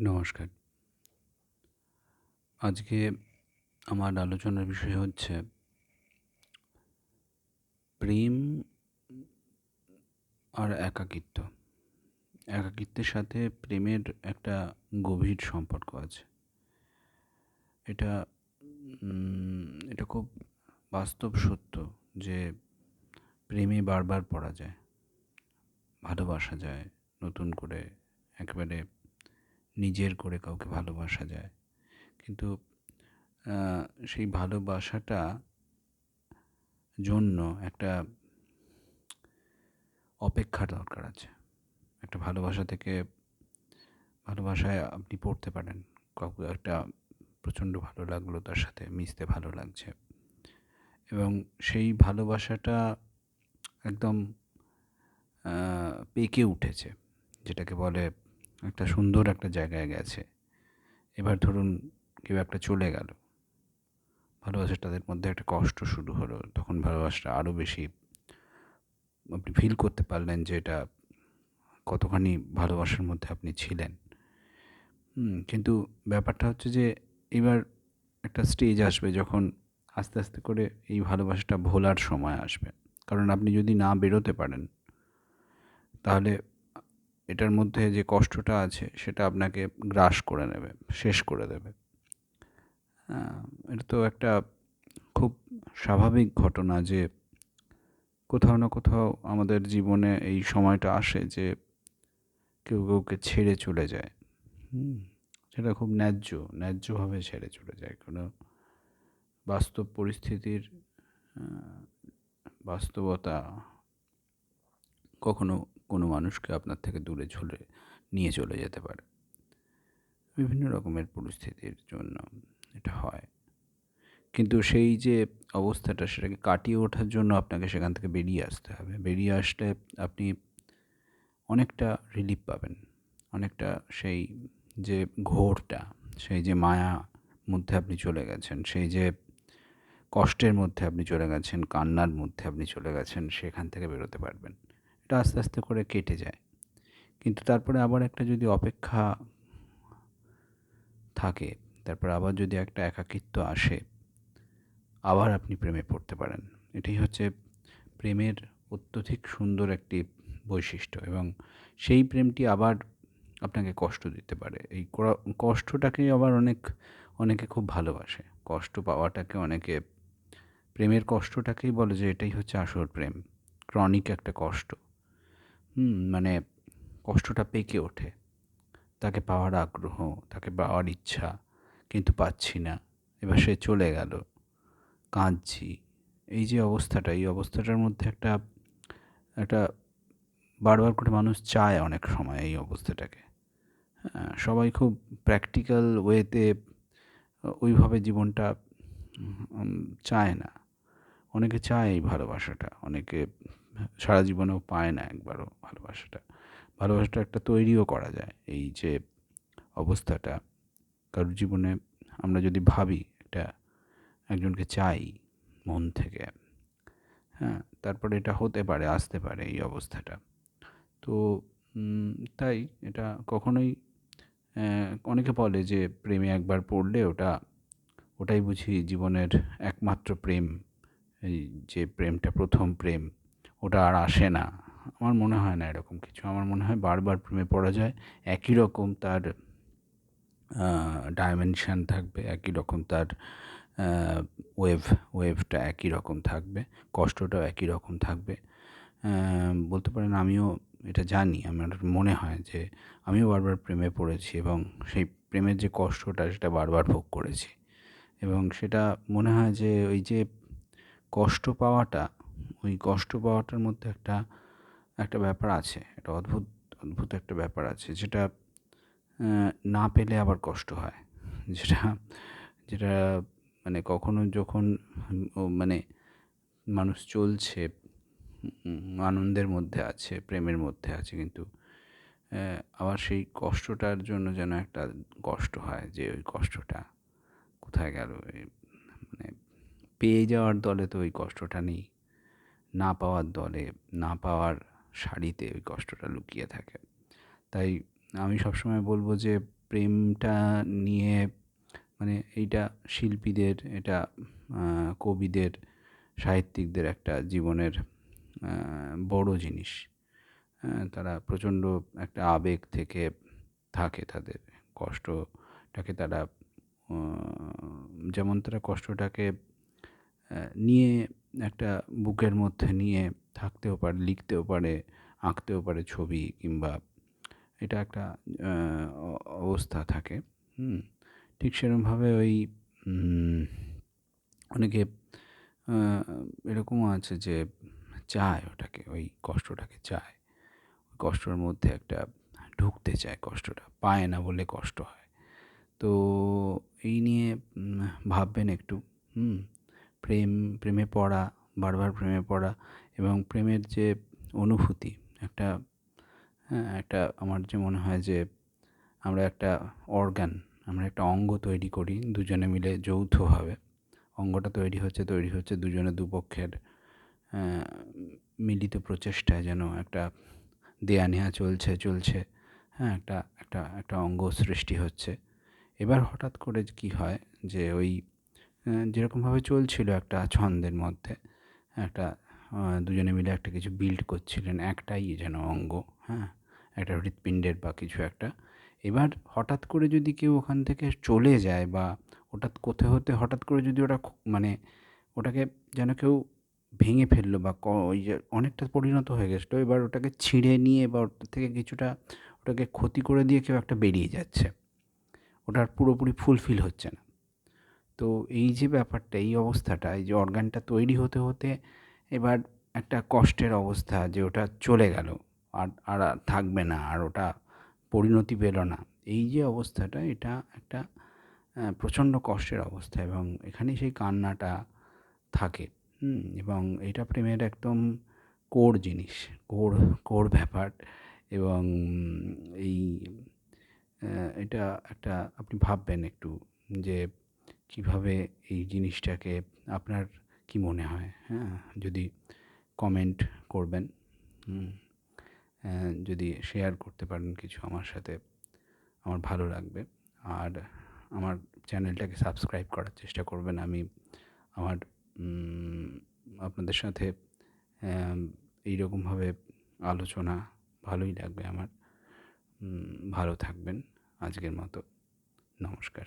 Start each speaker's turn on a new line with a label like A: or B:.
A: নমস্কার। আজকে আমার আলোচনার বিষয় হচ্ছে প্রেম আর একাকিত্ব। একাকিত্বের সাথে প্রেমের একটা গভীর সম্পর্ক আছে। এটা এটা খুব বাস্তব সত্য যে প্রেমে বারবার পড়া যায়, ভালোবাসা যায়, নতুন করে একেবারে নিজের করে কাউকে ভালোবাসা যায়। কিন্তু সেই ভালোবাসাটা জন্য একটা অপেক্ষার দরকার আছে। একটা ভালোবাসা থেকে ভালোবাসায় আপনি পড়তে পারেন। কাউকে একটা প্রচণ্ড ভালো লাগল, তার সাথে মিশতে ভালো লাগছে। এবং সেই ভালোবাসাটা একদম পেকে উঠেছে, যেটাকে বলে একটা সুন্দর একটা জায়গায় গেছে। এবার ধরুন কেউ একটা চলে গেল। ভালোবাসা তাদের মধ্যে একটা কষ্ট শুরু হলো। তখন ভালোবাসাটা আরও বেশি আপনি ফিল করতে পারলেন যে এটা কতখানি ভালোবাসার মধ্যে আপনি ছিলেন। কিন্তু ব্যাপারটা হচ্ছে যে এবার একটা স্টেজ আসবে যখন আস্তে আস্তে করে এই ভালোবাসাটা ভোলার সময় আসবে। কারণ আপনি যদি না বেরোতে পারেন, তাহলে এটার মধ্যে যে কষ্টটা আছে, সেটা আপনাকে গ্রাস করে নেবে, শেষ করে দেবে। এটা তো একটা খুব স্বাভাবিক ঘটনা যে কোথাও না কোথাও আমাদের জীবনে এই সময়টা আসে যে কেউ কাউকে ছেড়ে চলে যায়। সেটা খুব ন্যায্য, ন্যায্যভাবে ছেড়ে চলে যায়। কোনো বাস্তব পরিস্থিতির বাস্তবতা কখনো কোনো মানুষকে আপনার থেকে দূরে চলে নিয়ে চলে যেতে পারে। বিভিন্ন রকমের পরিস্থিতির জন্য এটা হয়। কিন্তু সেই যে অবস্থাটা সেটাকে কাটিয়ে ওঠার জন্য আপনাকে সেখান থেকে বেরিয়ে আসতে হবে। বেরিয়ে আসলে আপনি অনেকটা রিলিফ পাবেন। অনেকটা সেই যে ঘোরটা, সেই যে মায়া মধ্যে আপনি চলে গেছেন, সেই যে কষ্টের মধ্যে আপনি চলে গেছেন, কান্নার মধ্যে আপনি চলে গেছেন, সেখান থেকে বেরোতে পারবেন। এটা আস্তে আস্তে করে কেটে যায়। কিন্তু তারপরে আবার একটা যদি অপেক্ষা থাকে, তারপরে আবার যদি একটা একাকিত্ব আসে, আবার আপনি প্রেমে পড়তে পারেন। এটাই হচ্ছে প্রেমের অত্যধিক সুন্দর একটি বৈশিষ্ট্য এবং সেই প্রেমটি আবার আপনাকে কষ্ট দিতে পারে। এই কষ্টটাকেই আবার অনেক, অনেকে খুব ভালোবাসে। কষ্ট পাওয়াটাকে অনেকে, প্রেমের কষ্টটাকেই বলে যে এটাই হচ্ছে আসল প্রেম। ক্রনিক একটা কষ্ট। হুম মানে কষ্টটা পেকে ওঠে। তাকে পাওয়ার আগ্রহ, তাকে পাওয়ার ইচ্ছা, কিন্তু পাচ্ছি না। এবার সে চলে গেল। কাঁদছি। এই যে অবস্থাটা, এই অবস্থাটার মধ্যে একটা একটা বারবার করে মানুষ চায় অনেক সময় এই অবস্থাটাকে। হ্যাঁ সবাই খুব প্র্যাকটিক্যাল ওয়েতে ওইভাবে জীবনটা চায় না। অনেকে চায় এই ভালোবাসাটা, অনেকে সারা জীবনেও পায় না একবারও ভালোবাসাটা। ভালোবাসাটা একটা তৈরিও করা যায়, এই যে অবস্থাটা। কারোর জীবনে আমরা যদি ভাবি একটা একজনকে চাই মন থেকে হ্যাঁ তারপরে এটা হতে পারে, আসতে পারে এই অবস্থাটা। তো তাই এটা কখনোই অনেকে বলে যে প্রেমে একবার পড়লে ওটা, ওটাই বুঝি জীবনের একমাত্র প্রেম। এই যে প্রেমটা প্রথম প্রেম। ওটা আর আসে না। আমার মনে হয় না এরকম কিছু। আমার মনে হয় বারবার প্রেমে পড়া যায়। একই রকম তার ডাইমেনশান থাকবে, একই রকম তার ওয়েভ ওয়েভটা একই রকম থাকবে, কষ্টটাও একই রকম থাকবে। বলতে পারেন আমিও এটা জানি। আমার মনে হয় যে আমিও বারবার প্রেমে পড়েছি এবং সেই প্রেমের যে কষ্টটা সেটা বারবার ভোগ করেছি। এবং সেটা মনে হয় যে ওই যে কষ্ট পাওয়াটা ওই কষ্ট পাওয়াটার মধ্যে একটা একটা ব্যাপার আছে, একটা অদ্ভুত অদ্ভুত একটা ব্যাপার আছে, যেটা না পেলে আবার কষ্ট হয়। যেটা যেটা মানে কখনো যখন মানে মানুষ চলছে আনন্দের মধ্যে আছে, প্রেমের মধ্যে আছে, কিন্তু আবার সেই কষ্টটার জন্য যেন একটা কষ্ট হয়, যে ওই কষ্টটা কোথায় গেল? মানে পেয়ে যাওয়ার দলে তো ওই কষ্টটা নেই। না পাওয়ার দলে, না পাওয়ার শাড়িতে ওই কষ্টটা লুকিয়ে থাকে। তাই আমি সবসময় বলব যে, প্রেমটা নিয়ে মানে এইটা শিল্পীদের, এটা কবিদের, সাহিত্যিকদের একটা জীবনের বড় জিনিস। তারা প্রচণ্ড একটা আবেগ থেকে থাকে তাদের কষ্টটাকে তারা যেমন তারা কষ্টটাকে নিয়ে একটা বুকের মধ্যে নিয়ে থাকতেও পারে, লিখতেও পারে, আঁকতেও পারে ছবি কিংবা এটা একটা অবস্থা থাকে। হুম, ঠিক সেরকমভাবে ওই অনেকে এরকমও আছে যে চায় ওটাকে, ওই কষ্টটাকে চায়। কষ্টর মধ্যে একটা ঢুকতে চায় কষ্টটা, পায় না বলে কষ্ট হয়। তো এই নিয়ে ভাববেন একটু। হুম প্রেম, প্রেমে পড়া, বারবার প্রেমে পড়া এবং প্রেমের যে অনুভূতি, একটা হ্যাঁ একটা আমার যে মনে হয় যে আমরা একটা অর্গান, আমরা একটা অঙ্গ তৈরি করি, দুজনে মিলে যৌথভাবে। অঙ্গটা তৈরি হচ্ছে তৈরি হচ্ছে দুজনে দুপক্ষের মিলিত প্রচেষ্টায় যেন একটা দেয়া নেয়া চলছে চলছে হ্যাঁ একটা একটা একটা অঙ্গ সৃষ্টি হচ্ছে। এবার হঠাৎ করে কী হয় যে ওই যেরকমভাবে চলছিল একটা ছন্দের মধ্যে, একটা দুজনে মিলে একটা কিছু বিল্ড করছিলেন, একটাই যেন অঙ্গ হ্যাঁ একটা হৃৎপিণ্ডের বা কিছু একটা। এবার হঠাৎ করে যদি কেউ ওখান থেকে চলে যায় বা ওটা কোথাও হতে হঠাৎ করে যদি ওটা মানে ওটাকে যেন কেউ ভেঙে ফেলল বা ওই যে অনেকটা পরিণত হয়ে গেছিল, এবার ওটাকে ছিঁড়ে নিয়ে বা ওটার থেকে কিছুটা ওটাকে ক্ষতি করে দিয়ে কেউ একটা বেরিয়ে যাচ্ছে। ওটার পুরোপুরি ফুলফিল হচ্ছে না। তো এই যে ব্যাপারটা, এই অবস্থাটা, এই যে অর্গানটা তৈরি হতে হতে এবার একটা কষ্টের অবস্থা যে ওটা চলে গেল। আর আর থাকবে না, আর ওটা পরিণতি পেল না। এই যে অবস্থাটা, এটা একটা প্রচণ্ড কষ্টের অবস্থা এবং এখানেই সেই কান্নাটা থাকে। এবং এটা প্রেমের একদম কোর জিনিস, কোর কোর ব্যাপার এবং এই এটা একটা, আপনি ভাববেন একটু যে কীভাবে এই জিনিসটাকে আপনার কী মনে হয়? হ্যাঁ যদি কমেন্ট করবেন যদি শেয়ার করতে পারেন কিছু আমার সাথে, আমার ভালো লাগবে। আর আমার চ্যানেলটাকে সাবস্ক্রাইব করার চেষ্টা করবেন আমি আমার আপনাদের সাথে এই রকমভাবে আলোচনা ভালোই লাগবে আমার। ভালো থাকবেন আজকের মতো। নমস্কার।